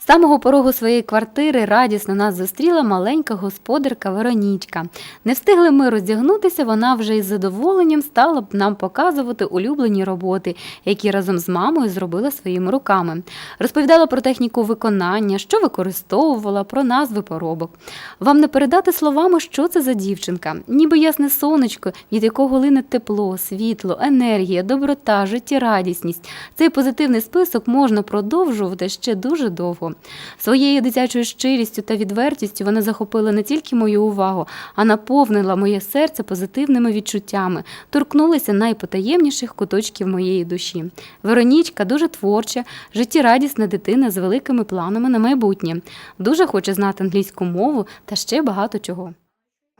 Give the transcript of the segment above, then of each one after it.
З самого порогу своєї квартири радісно нас зустріла маленька господарка Веронічка. Не встигли ми роздягнутися, вона вже із задоволенням стала б нам показувати улюблені роботи, які разом з мамою зробила своїми руками. Розповідала про техніку виконання, що використовувала, про назви поробок. Вам не передати словами, що це за дівчинка, ніби ясне сонечко, від якого лине тепло, світло, енергія, доброта, життєрадісність. Цей позитивний список можна продовжувати ще дуже довго. Своєю дитячою щирістю та відвертістю вона захопила не тільки мою увагу, а наповнила моє серце позитивними відчуттями, торкнулася найпотаємніших куточків моєї душі. Веронічка дуже творча, життєрадісна дитина з великими планами на майбутнє. Дуже хоче знати англійську мову та ще багато чого.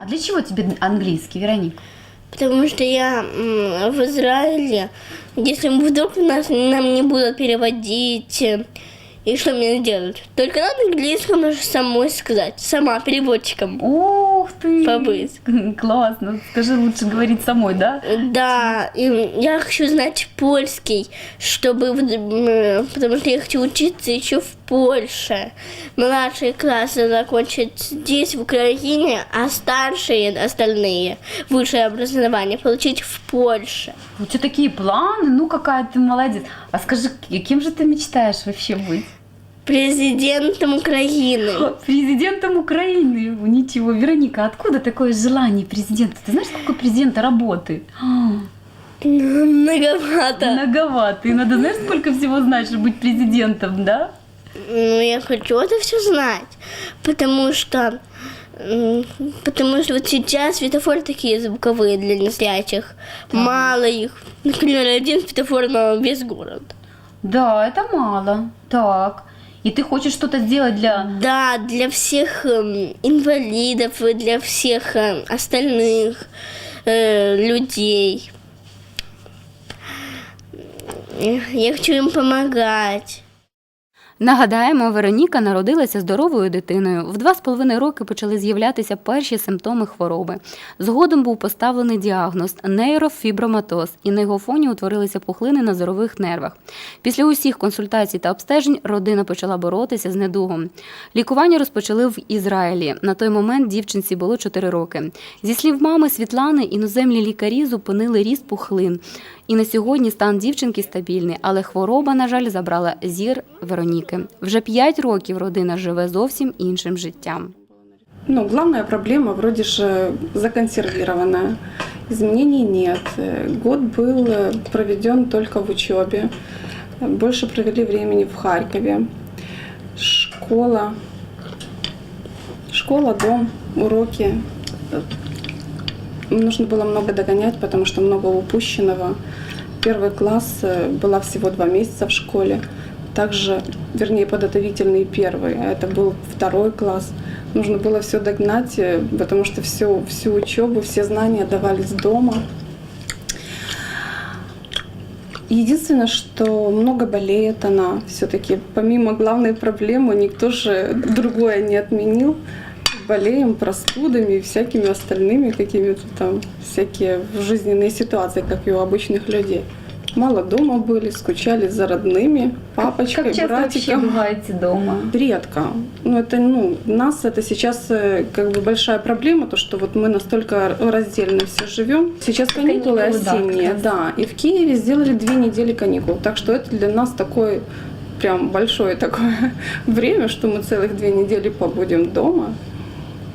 А для чего тебе английский, Вероника? Потому что я в Израиле, если вдруг нас, нам не будут переводить, э, и что мне делать? Только на английском нужно самой сказать, сама переводчиком Ух ты! побыть. Классно. Скажи, лучше говорить самой, да? Да, и я хочу знать польский, чтобы, потому что я хочу учиться еще в Польше. Младшие классы закончить здесь, в Украине, а старшие остальные высшее образование получить в Польше. У тебя такие планы, ну какая ты молодец. А скажи, кем же ты мечтаешь вообще быть? Президентом Украины. Президентом Украины. Ничего, Вероника, откуда такое желание президента? Ты знаешь, сколько президента работы? А, Многовато. Многовато. И надо, знаешь, сколько всего знать, чтобы быть президентом, да? Ну, я хочу это все знать, потому что потому что вот сейчас светофоры такие звуковые для незрячих. Мало их. Например, один светофор на весь город. Да, это мало. Так. И ты хочешь что-то сделать для... Да, для всех эм, инвалидов и для всех э, остальных э, людей. Э, Я хочу им помогать. Нагадаємо, Вероніка народилася здоровою дитиною. В два з половиною роки почали з'являтися перші симптоми хвороби. Згодом був поставлений діагноз нейрофіброматоз, і на його фоні утворилися пухлини на зорових нервах. Після усіх консультацій та обстежень родина почала боротися з недугом. Лікування розпочали в Ізраїлі. На той момент дівчинці було 4 роки. Зі слів мами Світлани, іноземні лікарі зупинили ріст пухлин. І на сьогодні стан дівчинки стабільний, але хвороба, на жаль, забрала зір Вероніки. Вже 5 років родина живе зовсім іншим життям. Ну, главная проблема вроде же законсервированная. Изменений нет. Э, Год был э, проведен только в учебе. Больше провели времени в Харькове. Школа. Школа, дом, уроки. Э, Нужно было много догонять, потому что много упущенного. Первый класс э, была всего два месяца в школе. Также, вернее, подготовительный первый, а это был второй класс. Нужно было все догнать, э, потому что всю, всю учебу, все знания давались дома. Единственное, что много болеет она все-таки. Помимо главной проблемы, никто же другое не отменил. Болеем простудами и всякими остальными какими-то там всякие жизненные ситуации, как и у обычных людей. Мало дома были, скучали за родными, папочкой, Как часто вообще братиком. бываете дома? Редко. Ну, это, ну, нас это сейчас э, как бы большая проблема, то, что вот мы настолько раздельно все живем. Сейчас каникулы, Каникулы, да, осенние, раз. да, И в Киеве сделали две недели каникул. Так что это для нас такой прям большое такое время, что мы целых две недели побудем дома.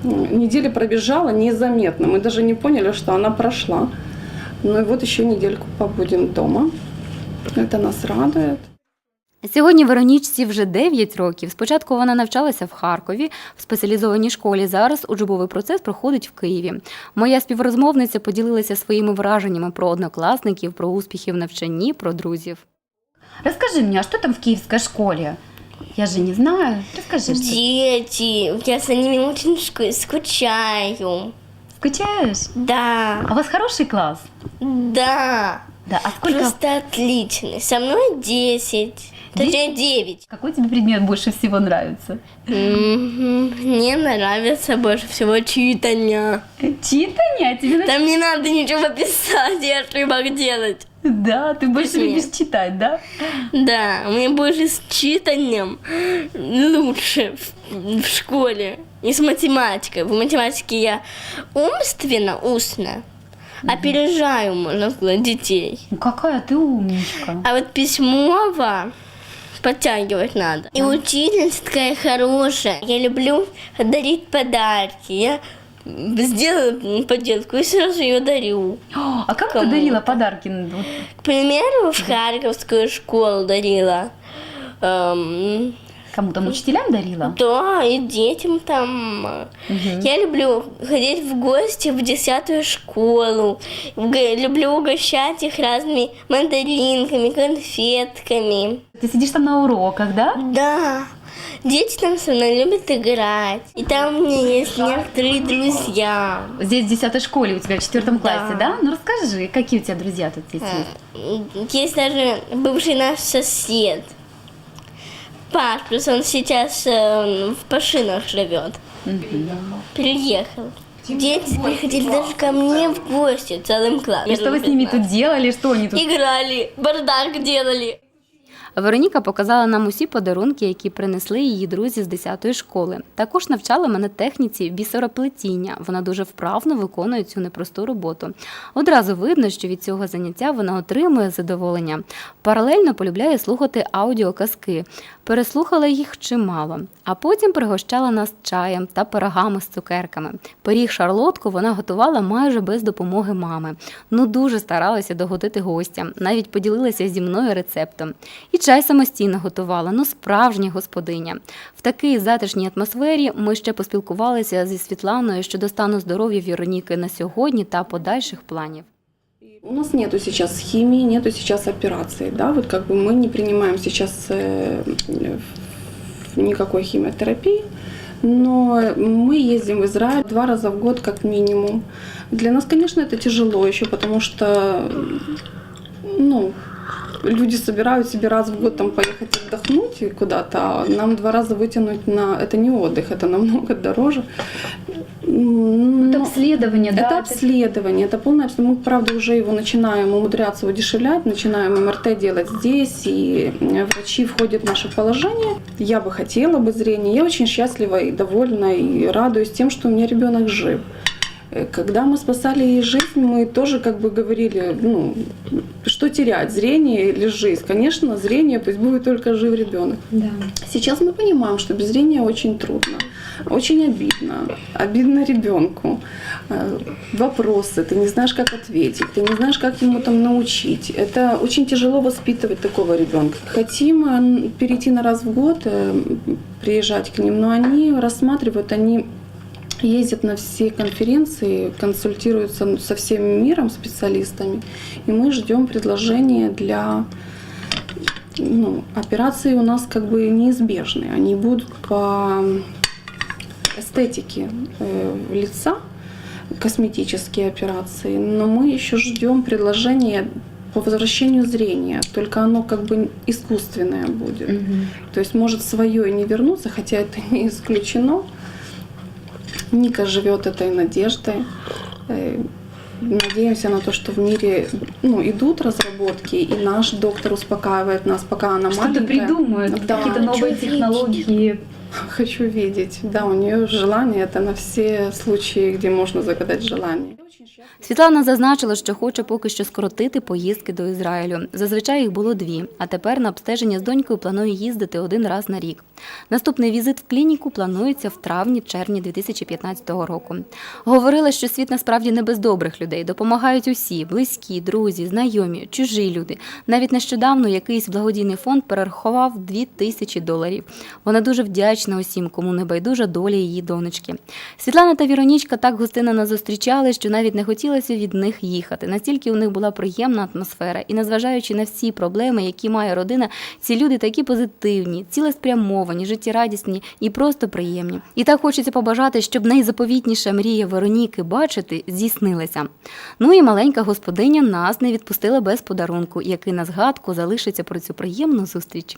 Ну, Неделя пробежала незаметно. Мы даже не поняли, что она прошла. Ну и вот еще недельку побудем дома. Это нас радует. Сьогодні Веронічці вже 9 років. Спочатку вона навчалася в Харкові в спеціалізованій школі. Зараз учбовий процес проходить в Києві. Моя співрозмовниця поділилася своїми враженнями про однокласників, про успіхи в навчанні, про друзів. Расскажи мне, а что там в киевской школе? Я же не знаю. Расскажи. что- Дети, я за ними очень скучаю. Скучаешь? Да, А у вас хороший класс? да. Да. А сколько... Просто отличный. Со мной 10. Точнее 9. Какой тебе предмет больше всего нравится? Мне нравится больше всего читания. Читание? А тебе? Там не надо ничего писать и ошибок делать. Да, ты больше Нет. любишь читать, да? Да, мне больше с читанием лучше в, в школе. И с математикой. В математике я умственно, устно, опережаю, можно сказать, детей. Ну какая ты умничка. А вот письмово подтягивать надо. И учительница такая хорошая. Я люблю дарить подарки. Я сделала поделку и сразу ее дарю. О, А как ты дарила подарки? К примеру, в Харьковскую школу дарила. Эм, Кому там учителям дарила? да, и детям там. Я люблю ходить в гости в десятую школу. Люблю угощать их разными мандаринками, конфетками. Ты сидишь там на уроках, да? Да, дети там со мной любят играть. И там у меня есть некоторые друзья. Здесь в 10 школе у тебя в четвертом классе, да? Да. Ну расскажи, какие у тебя друзья тут здесь Э, есть? Есть даже бывший наш сосед. Паш, просто он сейчас э, в Пашинах живет. Переехал. Дети приходили даже ко мне в гости целым классом. И что вы с ними тут делали? Что они тут? Играли, бардак делали. Вероніка показала нам усі подарунки, які принесли її друзі з 10-ї школи. Також навчала мене техніці бісероплетіння. Вона дуже вправно виконує цю непросту роботу. Одразу видно, що від цього заняття вона отримує задоволення. Паралельно полюбляє слухати аудіоказки. Переслухала їх чимало, а потім пригощала нас чаєм та пирогами з цукерками. Пиріг шарлотку вона готувала майже без допомоги мами. Ну дуже старалася догодити гостям, навіть поділилася зі мною рецептом. І чай самостійно готувала, ну справжня господиня. В такій затишній атмосфері ми ще поспілкувалися зі Світланою щодо стану здоров'я Віроніки на сьогодні та подальших планів. У нас нету сейчас химии, нету сейчас операций, да, вот как бы мы не принимаем сейчас э, в- никакой химиотерапии, но мы ездим в Израиль два раза в год как минимум. Для нас, конечно, это тяжело еще, потому что, ну, люди собирают себе раз в год там поехать отдохнуть и куда-то, а нам два раза вытянуть на... Это не отдых, это намного дороже. М, Это но- обследование, да? это обследование, это полное обследование. Мы, правда, уже его начинаем умудряться удешевлять, начинаем МРТ делать здесь, и э, врачи входят в наше положение. Я бы хотела бы зрение. Я очень счастлива и довольна, и радуюсь тем, что у меня ребенок жив. Когда мы спасали ей жизнь, мы тоже как бы говорили, ну, что терять, зрение или жизнь? Конечно, зрение, пусть будет только жив ребенок. Да. Сейчас мы понимаем, что без зрения очень трудно, очень обидно, обидно ребенку. Э, Вопросы, ты не знаешь, как ответить, ты не знаешь, как ему там научить. Это очень тяжело воспитывать такого ребенка. Хотим э, перейти на раз в год, э, приезжать к ним, но они рассматривают, они ездят на все конференции, консультируются со всем миром специалистами, и мы ждем предложения для ну, операции у нас как бы неизбежны. Они будут по эстетике э, лица, косметические операции, но мы еще ждем предложения по возвращению зрения, только оно как бы искусственное будет. То есть может свое и не вернуться, хотя это не исключено. Ника живет этой надеждой. Э, Надеемся на то, что в мире ну, идут разработки, и наш доктор успокаивает нас, пока она Что-то маленькая. придумают, Да. какие-то новые технологии. Хочу видеть. Да, у нее желание это на все случаи, где можно загадать желание. Світлана зазначила, що хоче поки що скоротити поїздки до Ізраїлю. Зазвичай їх було дві, а тепер на обстеження з донькою планує їздити один раз на рік. Наступний візит в клініку планується в травні-червні 2015 року. Говорила, що світ насправді не без добрих людей. Допомагають усі близькі, друзі, знайомі, чужі люди. Навіть нещодавно якийсь благодійний фонд перерахував 2 тисячі доларів. Вона дуже вдячна усім, кому не байдужа доля її донечки. Світлана та Віронічка так гостинно зустрічали, що навіть не хотілося від них їхати. Настільки у них була приємна атмосфера, і незважаючи на всі проблеми, які має родина, ці люди такі позитивні, цілеспрямовані, життєрадісні і просто приємні. І так хочеться побажати, щоб найзаповітніша мрія Вероніки бачити здійснилася. Ну і маленька господиня нас не відпустила без подарунку, який на згадку залишиться про цю приємну зустріч.